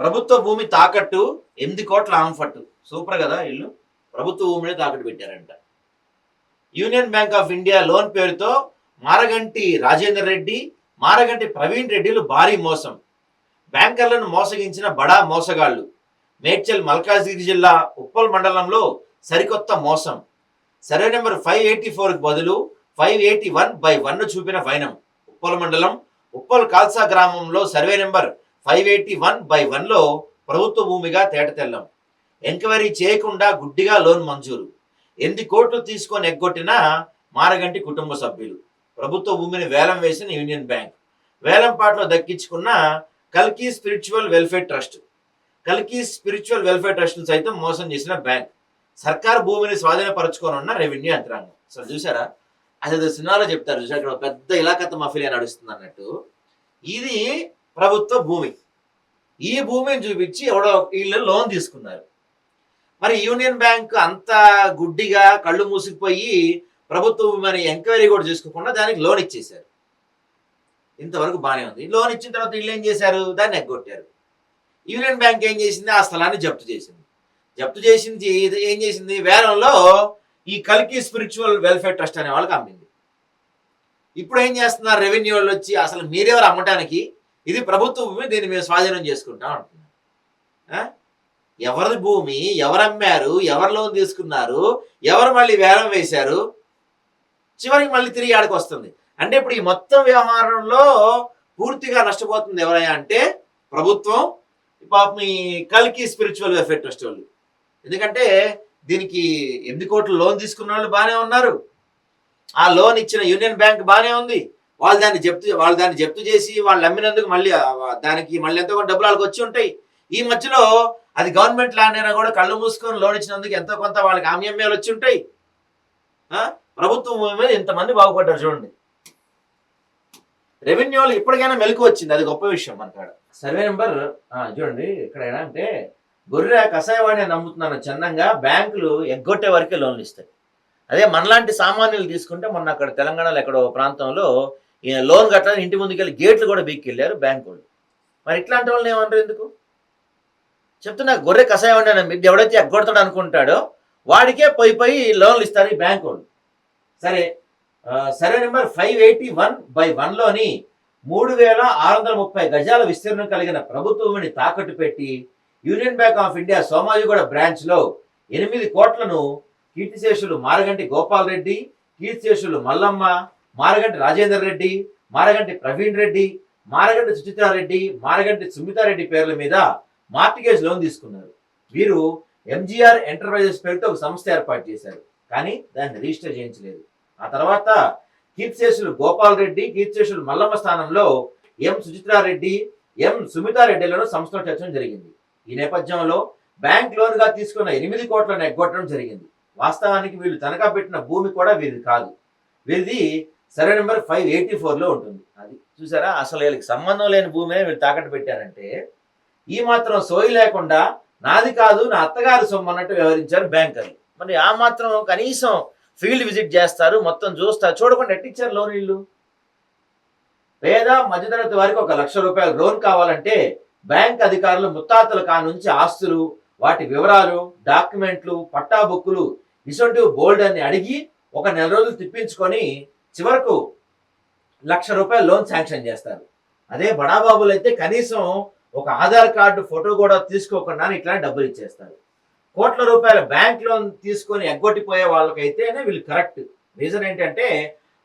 ప్రభుత్వ భూమి తాకట్టు ఎనిమిది కోట్ల ఆంఫట్టు. సూపర్ కదా ఇల్లు? ప్రభుత్వ భూమిని తాకట్టు పెట్టారంట. Union bank of India loan పేరుతో మారగంటి రాజేందర్ రెడ్డి మారగంటి ప్రవీణ్ రెడ్డిలు భారీ మోసం. బ్యాంకర్లను మోసగించిన బడా మోసగాళ్ళు మేడ్చల్ మల్కాజ్గిరి జిల్లా ఉప్పల్ మండలంలో సరికొత్త మోసం. సర్వే నెంబర్ ఫైవ్ ఎయిటీ ఫోర్కి బదులు five eighty one by one చూపిన వైనం. ఉప్పల్ మండలం ఉప్పల్ కాల్సా గ్రామంలో survey number five eighty one by వన్లో ప్రభుత్వ భూమిగా తేటతెల్లం. ఎంక్వైరీ చేయకుండా గుడ్డిగా లోన్ మంజూరు. ఎనిమిది కోట్లు తీసుకొని ఎగ్గొట్టిన మారగంటి కుటుంబ సభ్యులు. ప్రభుత్వ భూమిని వేలం వేసిన యూనియన్ బ్యాంక్. వేలంపాట్లో దక్కించుకున్న కల్కి స్పిరిచువల్ వెల్ఫేర్ ట్రస్ట్. కల్కి స్పిరిచువల్ వెల్ఫేర్ ట్రస్ట్ సైతం మోసం చేసిన బ్యాంక్. సర్కార్ భూమిని స్వాధీనపరచుకోనున్న రెవెన్యూ యంత్రాంగం. సార్ చూసారా అసలు సినిమాలో చెప్తారు. చూసారు ఇక్కడ ఒక పెద్ద ఇలాకత మఫిలియా నడుస్తుంది అన్నట్టు ఇది ప్రభుత్వ భూమి. ఈ భూమిని చూపించి ఎవడో వీళ్ళు లోన్ తీసుకున్నారు. మరి యూనియన్ బ్యాంక్ అంత గుడ్డిగా కళ్ళు మూసుకుపోయి ప్రభుత్వం మరి ఎంక్వైరీ కూడా చేసుకోకుండా దానికి లోన్ ఇచ్చేశారు. ఇంతవరకు బాగానే ఉంది. లోన్ ఇచ్చిన తర్వాత వీళ్ళు ఏం చేశారు? దాన్ని ఎగ్గొట్టారు. యూనియన్ బ్యాంక్ ఏం చేసింది? ఆ స్థలాన్ని జప్తు చేసింది. జప్తు చేసింది ఇది ఏం చేసింది? వేలంలో ఈ కల్కి స్పిరిచువల్ వెల్ఫేర్ ట్రస్ట్ అనే వాళ్ళకి అమ్మింది. ఇప్పుడు ఏం చేస్తున్నారు? రెవెన్యూ వాళ్ళు వచ్చి అసలు మీరెవరు అమ్మటానికి? ఇది ప్రభుత్వ భూమి దీన్ని మేము స్వాధీనం చేసుకుంటాం అంటున్నాం ఎవరిది భూమి? ఎవరు అమ్మారు ఎవరు లోన్ తీసుకున్నారు? ఎవరు మళ్ళీ వేలం వేశారు? చివరికి మళ్ళీ తిరిగి ఆడికి వస్తుంది. అంటే ఇప్పుడు ఈ మొత్తం వ్యవహారంలో పూర్తిగా నష్టపోతుంది ఎవరైనా అంటే ప్రభుత్వం పాపం ఈ కల్కి స్పిరిచువల్ వెల్ఫేర్ ట్రస్ట్ వాళ్ళు. ఎందుకంటే దీనికి ఎనిమిది కోట్లు లోన్ తీసుకున్న వాళ్ళు బాగానే ఉన్నారు. ఆ లోన్ ఇచ్చిన యూనియన్ బ్యాంక్ బాగానే ఉంది. వాళ్ళు దాన్ని జప్తు వాళ్ళు దాన్ని జప్తు చేసి వాళ్ళు అమ్మినందుకు మళ్ళీ దానికి మళ్ళీ ఎంతో కొంత డబ్బులు వాళ్ళకి వచ్చి ఉంటాయి. ఈ మధ్యలో అది గవర్నమెంట్ ల్యాండ్ అయినా కూడా కళ్ళు మూసుకొని లోన్ ఇచ్చినందుకు ఎంతో కొంత వాళ్ళకి ఆమ్యమ్యాలు వచ్చి ఉంటాయి. ఆ? ప్రభుత్వం మీద ఇంతమంది బాగుపడ్డారు చూడండి. రెవెన్యూ వాళ్ళు ఇప్పటికైనా మెలకు వచ్చింది. అది గొప్ప విషయం మనకాడ సర్వే నెంబర్ చూడండి ఇక్కడ ఏంటంటే గొర్రె కషాయవాణి నమ్ముతున్నాను చందంగా బ్యాంకులు ఎగ్గొట్టే వరకే లోన్లు ఇస్తాయి. అదే మనలాంటి సామాన్యులు తీసుకుంటే మొన్న అక్కడ తెలంగాణలో ఎక్కడో ప్రాంతంలో ఈయన లోన్ కట్టాలని ఇంటి ముందుకెళ్ళి గేట్లు కూడా బీక్కెళ్ళారు బ్యాంకు వాళ్ళు. మరి ఇట్లాంటి వాళ్ళని ఏమన్నారు ఎందుకు? చెప్తున్నా గొర్రె కషాయం అండి మీరు ఎవడైతే ఎగ్గొడతాడు అనుకుంటాడో వాడికే పోయి పోయి లోన్లు ఇస్తారు ఈ బ్యాంకు వాళ్ళు. సరే survey number five eighty one by వన్లోని మూడు వేల ఆరు వందల ముప్పై గజాల విస్తీర్ణం కలిగిన ప్రభుత్వ భూమిని తాకట్టు పెట్టి union bank of India Somajiguda బ్రాంచ్లో ఎనిమిది కోట్లను కీర్తిశేషులు మారగంటి గోపాల్ రెడ్డి కీర్తిశేషులు మల్లమ్మ మారగంటి రాజేందర్ రెడ్డి మారగంటి ప్రవీణ్ రెడ్డి మారగంటి సుచిత్రారెడ్డి మారగంటి సుమితారెడ్డి పేర్ల మీద మార్టిగేజ్ లోన్ తీసుకున్నారు. వీరు ఎంజీఆర్ ఎంటర్ప్రైజెస్ పేరుతో ఒక సంస్థ ఏర్పాటు చేశారు. కానీ దాన్ని రిజిస్టర్ చేయించలేదు. ఆ తర్వాత కీర్తిశేషులు గోపాల్ రెడ్డి కీర్తిశేషులు మల్లమ్మ స్థానంలో ఎం సుచిత్రారెడ్డి ఎం సుమితారెడ్డిలను సంస్థలో చేర్చడం జరిగింది. ఈ నేపథ్యంలో బ్యాంక్ లోన్గా తీసుకున్న ఎనిమిది కోట్లను ఎగ్గొట్టడం జరిగింది. వాస్తవానికి వీళ్ళు తనఖా పెట్టిన భూమి కూడా వీరిది కాదు. వీరిది సర్వే నెంబర్ ఫైవ్ ఎయిటీ ఫోర్లో ఉంటుంది. అది చూసారా? అసలు వీళ్ళకి సంబంధం లేని భూమిని వీళ్ళు తాకట్టు పెట్టారంటే ఈ మాత్రం సోయి లేకుండా నాది కాదు నా అత్తగారి సొమ్ము అన్నట్టు వ్యవహరించారు బ్యాంకర్లు. మరి ఆ మాత్రం కనీసం ఫీల్డ్ విజిట్ చేస్తారు మొత్తం చూస్తారు. చూడకుండా ఎట్టిచ్చారు లోన్ ఇల్లు పేద మధ్యతరగతి వారికి ఒక లక్ష రూపాయల లోన్ కావాలంటే బ్యాంక్ అధికారులు ముత్తాతల కా నుంచి ఆస్తులు వాటి వివరాలు డాక్యుమెంట్లు పట్టా బుక్కులు ఇటువంటివి బోల్డ్ అని అడిగి ఒక నెల రోజులు తిప్పించుకొని చివరకు లక్ష రూపాయల లోన్ శాంక్షన్ చేస్తారు. అదే బడాబాబులు అయితే కనీసం ఒక ఆధార్ కార్డు ఫోటో కూడా తీసుకోకుండా ఇట్లాంటి డబ్బులు ఇచ్చేస్తారు. కోట్ల రూపాయల బ్యాంక్ లోన్ తీసుకొని ఎగ్గొట్టిపోయే వాళ్ళకైతేనే వీళ్ళు కరెక్ట్. రీజన్ ఏంటంటే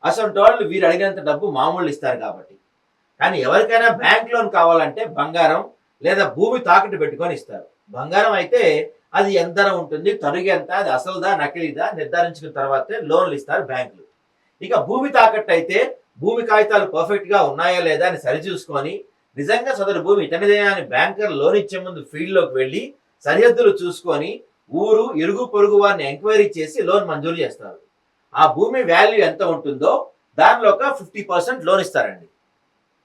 అసలు వాళ్ళు వీరు అడిగినంత డబ్బు మామూలు ఇస్తారు కాబట్టి. కానీ ఎవరికైనా బ్యాంక్ లోన్ కావాలంటే బంగారం లేదా భూమి తాకట్టు పెట్టుకొని ఇస్తారు. బంగారం అయితే అది ఎంత ఉంటుంది తరుగు ఎంత అది అసలుదా నకిలీదా నిర్ధారించుకున్న తర్వాతే లోన్లు ఇస్తారు బ్యాంకులు. ఇక భూమి తాకట్టు అయితే భూమి కాగితాలు పర్ఫెక్ట్గా ఉన్నాయా లేదా అని సరిచూసుకొని నిజంగా సదరు భూమి ఇతనిదేనా అని బ్యాంకర్ లోన్ ఇచ్చే ముందు ఫీల్డ్లోకి వెళ్ళి సరిహద్దులు చూసుకొని ఊరు ఇరుగు పొరుగు వారిని ఎంక్వైరీ చేసి లోన్ మంజూరు చేస్తారు. ఆ భూమి వాల్యూ ఎంత ఉంటుందో దానిలో ఒక ఫిఫ్టీ పర్సెంట్ లోన్ ఇస్తారండి.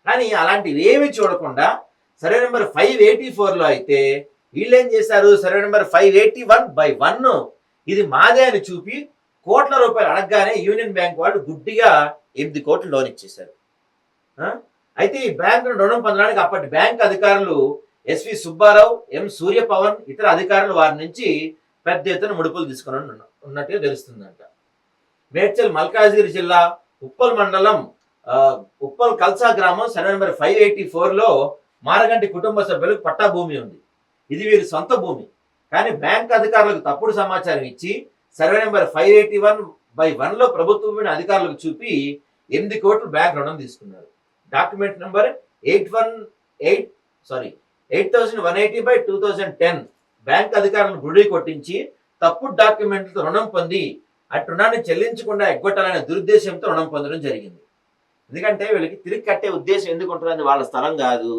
కానీ అలాంటివి ఏమి చూడకుండా సర్వే నెంబర్ ఫైవ్ ఎయిటీ ఫోర్లో అయితే వీళ్ళు ఏం చేశారు? Survey number five eighty one by one ఇది మాదే అని చూపి కోట్ల రూపాయలు అడగగానే యూనియన్ బ్యాంక్ వాళ్ళు గుడ్డిగా ఎనిమిది కోట్లు లోన్ ఇచ్చేశారు. అయితే ఈ బ్యాంకును రుణం పొందడానికి అప్పటి బ్యాంక్ అధికారులు ఎస్వి సుబ్బారావు ఎం సూర్యపవన్ ఇతర అధికారులు వారి నుంచి పెద్ద ఎత్తున ముడుపులు తీసుకుని ఉన్న- ఉన్నట్టుగా తెలుస్తుందంట. మేడ్చల్ మల్కాజ్గిరి జిల్లా ఉప్పల్ మండలం ఉప్పల్ కల్సా గ్రామం సర్వే నెంబర్ ఫైవ్ ఎయిటీ ఫోర్లో మారగంటి కుటుంబ సభ్యులకు పట్టా భూమి ఉంది. ఇది వీరి సొంత భూమి. కానీ బ్యాంక్ అధికారులకు తప్పుడు సమాచారం ఇచ్చి survey number five eighty one by వన్లో ప్రభుత్వం అధికారులకు చూపి ఎనిమిది కోట్లు బ్యాంక్ రుణం తీసుకున్నారు. Document number eight one eight sorry eight thousand one eighty by two thousand ten. Bank అధికారులను గుడి కొట్టించి తప్పు డాక్యుమెంట్లతో రుణం పొంది అటు రుణాన్ని చెల్లించకుండా ఎగ్గొట్టాలనే దురుద్దేశంతో రుణం పొందడం జరిగింది. ఎందుకంటే వీళ్ళకి తిరిగి కట్టే ఉద్దేశం ఎందుకు ఉంటుందని వాళ్ళ స్థలం కాదు.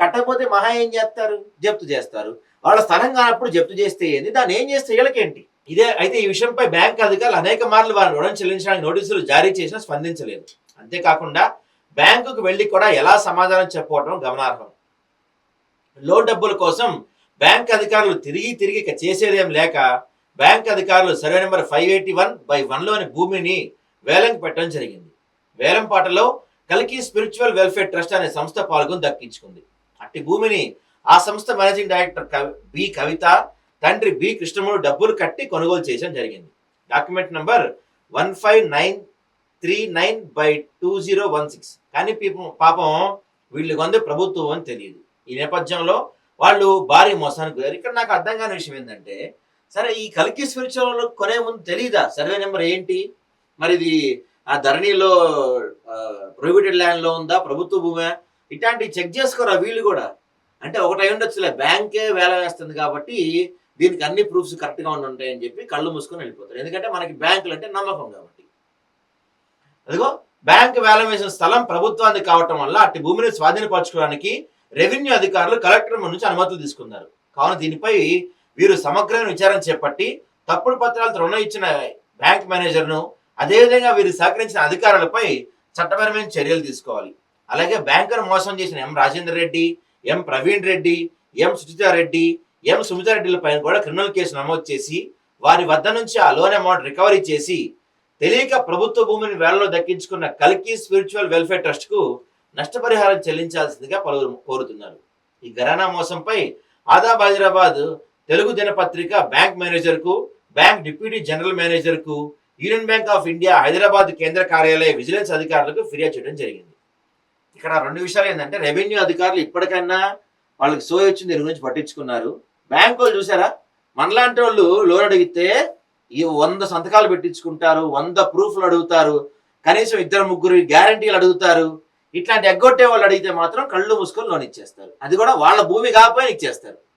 కట్టకపోతే మహా ఏం చేస్తారు? జప్తు చేస్తారు. వాళ్ళ స్థలం కానప్పుడు జప్తు చేస్తే ఏంది? దాన్ని ఏం చేస్తే వీళ్ళకేంటి? ఇదే అయితే ఈ విషయంపై బ్యాంక్ అధికారులు అనేక మార్లు వారి రుణం చెల్లించడానికి నోటీసులు జారీ చేసినా స్పందించలేదు. అంతేకాకుండా బ్యాంకుకు వెళ్ళి కూడా ఎలా సమాధానం చెప్పుకోవడం గమనార్హం. లో డబ్బుల కోసం బ్యాంక్ అధికారులు తిరిగి తిరిగి చేసేదేం లేక బ్యాంక్ అధికారులు survey number five eighty one by వన్లోని భూమిని వేలంకి పెట్టడం జరిగింది. వేలంపాటలో కలికి స్పిరిచువల్ వెల్ఫేర్ ట్రస్ట్ అనే సంస్థ పాల్గొని దక్కించుకుంది. అట్టి భూమిని ఆ సంస్థ managing director Kavi B Kavitha తండ్రి బి కృష్ణముడు డబ్బులు కట్టి కొనుగోలు చేయడం జరిగింది. Document number one five nine three nine by two zero one six కానీ పీపం పాపం వీళ్ళు కొంది ప్రభుత్వం అని తెలియదు. ఈ నేపథ్యంలో వాళ్ళు భారీ మోసానికి గురయ్యారు. ఇక్కడ నాకు అర్థం కాని విషయం ఏంటంటే సరే ఈ కలికి స్పిరిచువల్ కొనే ముందు తెలియదా సర్వే నెంబర్ ఏంటి? మరి ఇది ఆ ధరణిలో ప్రొహిబిటెడ్ ల్యాండ్లో ఉందా? ప్రభుత్వ భూమే? ఇట్లాంటివి చెక్ చేసుకోరా వీళ్ళు కూడా? అంటే ఒకటి ఉండొచ్చులే. బ్యాంకే వేల వేస్తుంది కాబట్టి దీనికి అన్ని ప్రూఫ్స్ కరెక్ట్గా ఉండి ఉంటాయని చెప్పి కళ్ళు మూసుకొని వెళ్ళిపోతారు. ఎందుకంటే మనకి బ్యాంకులు అంటే నమ్మకం కాబట్టి. అదిగో బ్యాంక్ వేలం వేసిన స్థలం ప్రభుత్వానికి కావటం వల్ల అట్టి భూమిని స్వాధీనపరచుకోవడానికి రెవెన్యూ అధికారులు కలెక్టర్ నుంచి అనుమతులు తీసుకున్నారు. కావున దీనిపై వీరు సమగ్రమైన విచారణ చేపట్టి తప్పుడు పత్రాలతో రుణం ఇచ్చిన బ్యాంక్ మేనేజర్ను అదేవిధంగా వీరు సహకరించిన అధికారులపై చట్టపరమైన చర్యలు తీసుకోవాలి. అలాగే బ్యాంకును మోసం చేసిన ఎం రాజేందర్ రెడ్డి ఎం ప్రవీణ్ రెడ్డి ఎం సుచితారెడ్డి ఎం సుమితారెడ్డిల పైన కూడా క్రిమినల్ కేసు నమోదు చేసి వారి వద్ద నుంచి ఆ లోన్ అమౌంట్ రికవరీ చేసి తెలియక ప్రభుత్వ భూమిని వేలలో దక్కించుకున్న కల్కి స్పిరిచువల్ వెల్ఫేర్ ట్రస్ట్కు నష్టపరిహారం చెల్లించాల్సిందిగా పలువురు కోరుతున్నారు. ఈ ఘరానా మోసంపై ఆదాబ్ హైదరాబాద్ తెలుగు దినపత్రిక బ్యాంక్ మేనేజర్కు bank deputy general మేనేజర్కు union bank of India Hyderabad కేంద్ర కార్యాలయ విజిలెన్స్ అధికారులకు ఫిర్యాదు చేయడం జరిగింది. ఇక్కడ రెండు విషయాలు ఏంటంటే రెవెన్యూ అధికారులు ఇప్పటికైనా వాళ్ళకి సోయి వచ్చింది దీని గురించి పట్టించుకున్నారు. బ్యాంక్ వాళ్ళు చూసారా? మనలాంటి వాళ్ళు లోన్ అడిగితే ఈ వంద సంతకాలు పెట్టించుకుంటారు వంద ప్రూఫ్లు అడుగుతారు కనీసం ఇద్దరు ముగ్గురు గ్యారంటీలు అడుగుతారు. ఇట్లాంటి ఎగ్గొట్టే వాళ్ళు అడిగితే మాత్రం కళ్ళు మూసుకొని లోన్ ఇచ్చేస్తారు. అది కూడా వాళ్ళ భూమి కాకపోయినా ఇచ్చేస్తారు.